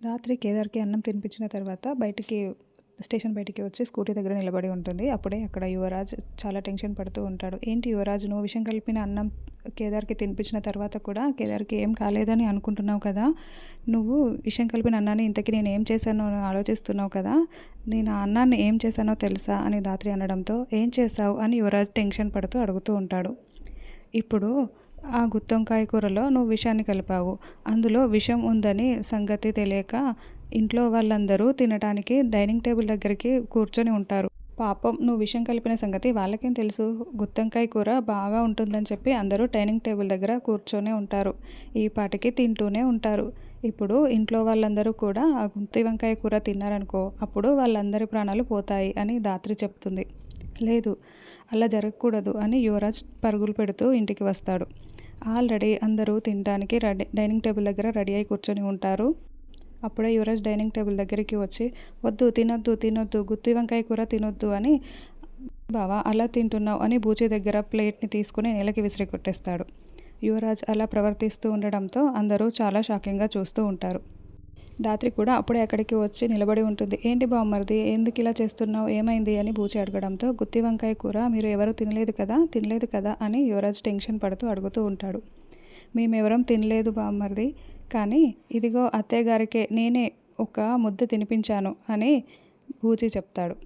రాత్రి కేదార్కి అన్నం తినిపించిన తర్వాత బయటికి స్టేషన్ బయటికి వచ్చి స్కూటీ దగ్గర నిలబడి ఉంటుంది. అప్పుడే అక్కడ యువరాజ్ చాలా టెన్షన్ పడుతూ ఉంటాడు. ఏంటి యువరాజ్ నువ్వు విషం కలిపిన అన్నం కేదార్కి తినిపించిన తర్వాత కూడా కేదార్కి ఏం కాలేదని అనుకుంటున్నావు కదా? నువ్వు విషం కలిపిన అన్నాన్ని ఇంతకీ నేను ఏం చేశానో అని ఆలోచిస్తున్నావు కదా? నేను ఆ అన్నాన్ని ఏం చేశానో తెలుసా? అని దాత్రి అనడంతో ఏం చేశావు? అని యువరాజ్ టెన్షన్ పడుతూ అడుగుతూ ఉంటాడు. ఇప్పుడు ఆ గుత్తొంకాయ కూరలో నువ్వు విషాన్ని కలిపావు. అందులో విషం ఉందని సంగతి తెలియక ఇంట్లో వాళ్ళందరూ తినడానికి డైనింగ్ టేబుల్ దగ్గరికి కూర్చొని ఉంటారు. పాపం నువ్వు విషం కలిపిన సంగతి వాళ్ళకేం తెలుసు? గుత్తంకాయ కూర బాగా ఉంటుందని చెప్పి అందరూ డైనింగ్ టేబుల్ దగ్గర కూర్చొనే ఉంటారు. ఈ పాటికి తింటూనే ఉంటారు. ఇప్పుడు ఇంట్లో వాళ్ళందరూ కూడా ఆ గుత్తి వంకాయ కూర తిన్నారనుకో అప్పుడు వాళ్ళందరి ప్రాణాలు పోతాయి అని దాత్రి చెప్తుంది. లేదు అలా జరగకూడదు అని యువరాజ్ పరుగులు పెడుతూ ఇంటికి వస్తాడు. ఆల్రెడీ అందరూ తినడానికి రెడీ డైనింగ్ టేబుల్ దగ్గర రెడీ అయి కూర్చొని ఉంటారు. అప్పుడే యువరాజ్ డైనింగ్ టేబుల్ దగ్గరికి వచ్చి వద్దు తినొద్దు తినొద్దు గుత్తి వంకాయ కూర తినొద్దు అని బావా అలా తింటున్నావు అని బూచి దగ్గర ప్లేట్ని తీసుకుని నేలకి విసిరి కొట్టేస్తాడు యువరాజ్ అలా ప్రవర్తిస్తూ ఉండడంతో అందరూ చాలా షాకింగ్గా చూస్తూ ఉంటారు. దాత్రి కూడా అప్పుడే అక్కడికి వచ్చి నిలబడి ఉంటుంది. ఏంటి బామ్మరిది ఎందుకు ఇలా చేస్తున్నావు? ఏమైంది? అని బూచి అడగడంతో గుత్తి వంకాయ కూర మీరు ఎవరు తినలేదు కదా? తినలేదు కదా? అని యువరాజ్ టెన్షన్ పడుతూ అడుగుతూ ఉంటాడు. మేమెవరం తినలేదు బామ్మరిది కానీ ఇదిగో అత్తయ్య గారికే నేనే ఒక ముద్ద తినిపించాను అని బూచి చెప్తాడు.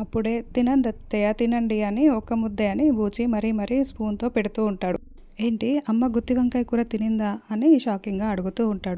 అప్పుడే తినండి అత్తయ్య తినండి అని ఒక ముద్దే అని బూచి మరీ మరీ స్పూన్తో పెడుతూ ఉంటాడు. ఏంటి? అమ్మ గుత్తి వంకాయ కూర తినిందా? అని షాకింగ్గా అడుగుతూ ఉంటాడు.